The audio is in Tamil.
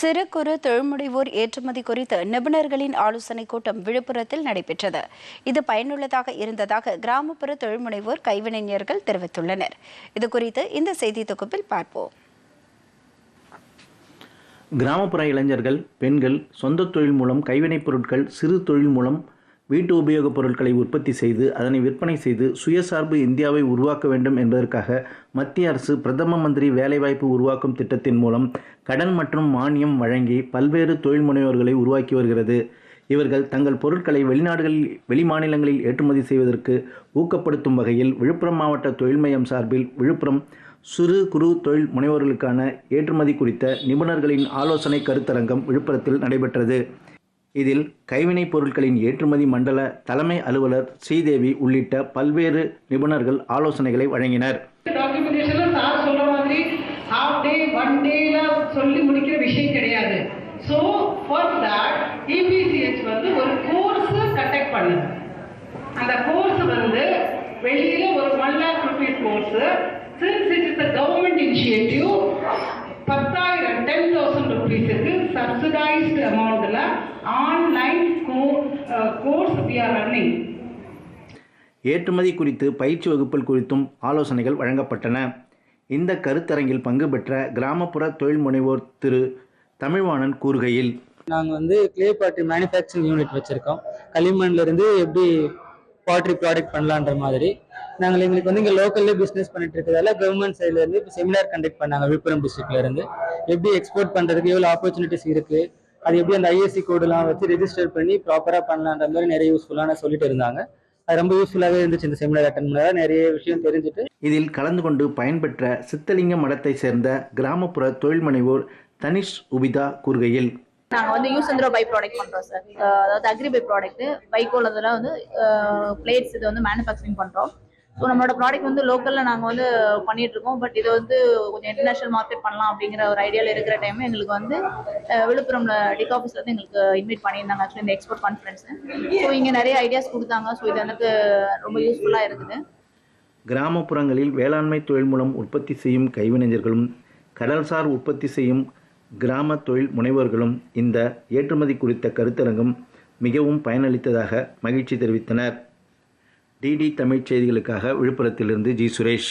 சிறு குறு தொழில்முனைவோர் ஏற்றுமதி குறித்து நிபுணர்களின் ஆலோசனை கூட்டம் விழுப்புரத்தில் நடைபெற்றது. இது பயனுள்ளதாக இருந்ததாக கிராமப்புற தொழில்முனைவோர் கைவினைஞர்கள் தெரிவித்துள்ளனர். இதுகுறித்து இந்த செய்தி தொகுப்பில் பார்ப்போம். கிராமப்புற இளைஞர்கள் பெண்கள் சொந்த தொழில் மூலம் கைவினைப் பொருட்கள் சிறு தொழில் மூலம் வீட்டு உபயோகப் பொருட்களை உற்பத்தி செய்து அதனை விற்பனை செய்து சுயசார்பு இந்தியாவை உருவாக்க வேண்டும் என்பதற்காக மத்திய அரசு பிரதம மந்திரி வேலைவாய்ப்பு உருவாக்கும் திட்டத்தின் மூலம் கடன் மற்றும் மானியம் வழங்கி பல்வேறு தொழில் முனைவோர்களை உருவாக்கி வருகிறது. இவர்கள் தங்கள் பொருட்களை வெளிநாடுகளில் வெளிமாநிலங்களில் ஏற்றுமதி செய்வதற்கு ஊக்கப்படுத்தும் வகையில் விழுப்புரம் மாவட்ட தொழில் மையம் சார்பில் விழுப்புரம் சிறு குறு தொழில் முனைவோர்களுக்கான ஏற்றுமதி குறித்த நிபுணர்களின் ஆலோசனை கருத்தரங்கம் விழுப்புரத்தில் நடைபெற்றது. இதில் கைவினைப் பொருட்களின் ஏற்றுமதி மண்டல தலைமை அலுவலர் ஸ்ரீதேவி உள்ளிட்ட பல்வேறு நிபுணர்கள் ஆலோசனைகளை வழங்கினர். சொல்லி முடிக்கிற விஷயம் கிடையாது. ஸோ ஃபார் தட் இபிசிஹெச் வந்து ஒரு கோர்ஸ் கண்டக்ட் பண்ணுது. அந்த கோர்ஸ் வந்து வெளியில ஒரு one lakh rupees course since it is government initiative subsidised அமௌண்ட்ல online course we are running ஏற்றுமதி குறித்து பயிற்சி வகுப்புகள் குறித்தும் ஆலோசனைகள் வழங்கப்பட்டன. இந்த கருத்தரங்கில் பங்கு பெற்ற கிராமப்புற தொழில் முனைவோர் திரு தமிழ்வாணன் கூறுகையில் நாங்கள் வந்து கிளே பாட்ரி மேனுஃபேக்சரிங் யூனிட் வச்சுருக்கோம். களிமண்ல இருந்து எப்படி பாட்ரி ப்ராடக்ட் பண்ணலான்ற மாதிரி. நாங்கள் எங்களுக்கு வந்து இங்கே லோக்கல்லே பிஸ்னஸ் பண்ணிட்டு இருக்கிறதால கவர்மெண்ட் சைட்லேருந்து இப்போ செமினார் கண்டக்ட் பண்ணாங்க விழுப்புரம் டிஸ்ட்ரிக்ட்ல இருந்து. எப்படி எக்ஸ்போர்ட் பண்ணுறதுக்கு எவ்வளோ ஆப்பர்ச்சுனிட்டிஸ் இருக்குது அது எப்படி அந்த ஐஎஸ்சி கோடெலாம் வச்சு ரெஜிஸ்டர் பண்ணி ப்ராப்பராக பண்ணலான்ற மாதிரி நிறைய யூஸ்ஃபுல்லான சொல்லிட்டு இருந்தாங்க. அது ரொம்ப யூஸ்ஃபுல்லாகவே இருந்துச்சு இந்த செமினார் அட்டன் பண்ணாத நிறைய விஷயம் தெரிஞ்சுட்டு. இதில் கலந்து கொண்டு பயன்பெற்ற சித்தலிங்க மடத்தை சேர்ந்த கிராமப்புற தொழில் முனைவோர் தனிஷ் உபிதா கூறுகையில் நாங்கள் வந்து யூஸ் அண்ட் பை ப்ராடக்ட் பண்ணுறோம் சார் அதாவது அக்ரி பை ப்ராடக்ட் பைக்கோல அதெல்லாம் வந்து பிளேட்ஸ் இதை வந்து மேனுஃபேக்சரிங் பண்ணுறோம் ஸோ நம்மளோட ப்ராடக்ட் வந்து லோக்கலில் நாங்கள் வந்து பண்ணிட்டு இருக்கோம். பட் இது வந்து கொஞ்சம் இன்டர்நேஷனல் மார்க்கெட் பண்ணலாம் அப்படிங்கிற ஒரு ஐடியாவில் இருக்கிற டைம் எங்களுக்கு வந்து விழுப்புரம்ல டிக் ஆஃபீஸ்ல இருந்து எங்களுக்கு இன்வைட் பண்ணியிருந்தாங்க. ஆக்சுவலி இந்த எக்ஸ்போர்ட் கான்ஃபரன்ஸ் ஸோ இங்கே நிறைய ஐடியாஸ் கொடுத்தாங்க. ஸோ இது எனக்கு ரொம்ப யூஸ்ஃபுல்லாக இருக்குது. கிராமப்புறங்களில் வேளாண்மை தொழில் மூலம் உற்பத்தி செய்யும் கைவினைஞர்களும் கடல்சார் உற்பத்தி செய்யும் கிராம தொழில் முனைவோர்களும் இந்த ஏற்றுமதி குறித்த கருத்தரங்கம் மிகவும் பயனளித்ததாக மகிழ்ச்சி தெரிவித்தனர். டிடி தமிழ்ச் செய்திகளுக்காக விழுப்புரத்திலிருந்து ஜி சுரேஷ்.